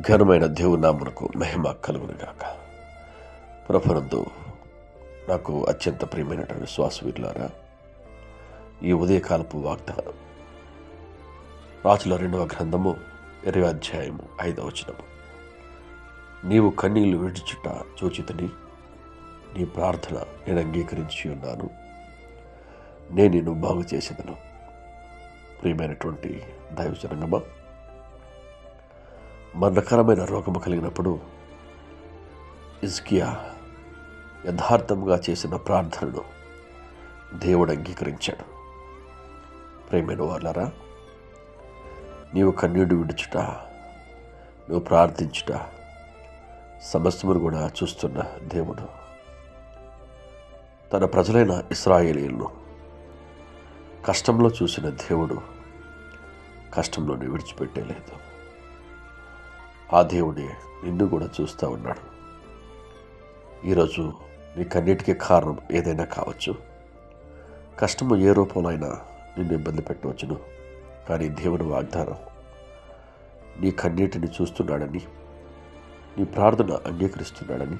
ఘనమైన దేవుని నామునకు మహిమ కలుగునుగాక. ప్రభునందు నాకు అత్యంత ప్రియమైనటువంటి శ్వాస వీరులారా ఈ ఉదయకాలపు వాగ్దానం రాజుల రెండవ గ్రంథము ఇరవై అధ్యాయము ఐదవ వచనము. నీవు కన్నీళ్ళు విడిచుట చూచితని నీ ప్రార్థన నేను అంగీకరించి ఉన్నాను. నేను నిన్ను బాగు చేసేదను. ప్రియమైనటువంటి దైవజనంగమా మరణకరమైన రోగము కలిగినప్పుడు ఇజ్కియా యథార్థంగా చేసిన ప్రార్థనను దేవుడు అంగీకరించాడు. ప్రేమైన వాళ్ళరా నీవు కన్నీడు విడుచుట నువ్వు ప్రార్థించుట సమస్తమును కూడా చూస్తున్న దేవుడు తన ప్రజలైన ఇస్రాయేలీలను కష్టంలో చూసిన దేవుడు కష్టంలోనే విడిచిపెట్టేలేదు. ఆ దేవుడే నిన్ను కూడా చూస్తూ ఉన్నాడు. ఈరోజు నీకన్నిటికీ కారణం ఏదైనా కావచ్చు. కష్టము ఏ రూపంలో అయినా నిన్ను ఇబ్బంది పెట్టవచ్చును. కానీ దేవుని వాగ్దానం నీ కన్నీటిని చూస్తున్నాడని నీ ప్రార్థన అంగీకరిస్తున్నాడని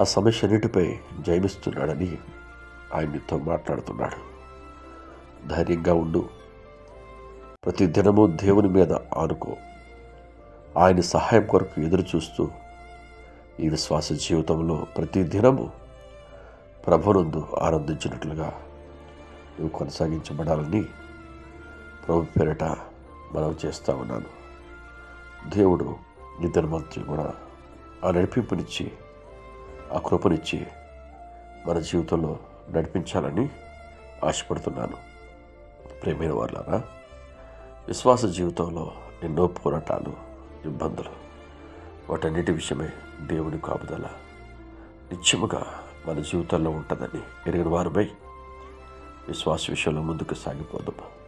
ఆ సమస్య అన్నిటిపై జయమిస్తున్నాడని ఆయన నీతో మాట్లాడుతున్నాడు. ధైర్యంగా ఉండు. ప్రతి దినము దేవుని మీద ఆనుకో. ఆయన సహాయం కొరకు ఎదురు చూస్తూ ఈ విశ్వాస జీవితంలో ప్రతి దినము ప్రభునందు ఆనందించినట్లుగా నువ్వు కొనసాగించబడాలని ప్రభు పేరిట మనం చేస్తూ ఉన్నాను. దేవుడు ఇద్దరు మంత్రి కూడా ఆ నడిపింపునిచ్చి ఆ కృపనిచ్చి మన జీవితంలో నడిపించాలని ఆశపడుతున్నాను. ప్రేమైన వాళ్ళారా విశ్వాస జీవితంలో ఎన్నో పోరాటాలు ఇబ్బందులు. వాటన్నిటి విషయమే దేవుని కాపుదల. నిత్యముగా మన జీవితంలో ఉంటుందని ఎరిగిన వారిపై విశ్వాస విషయంలో ముందుకు సాగిపోదాము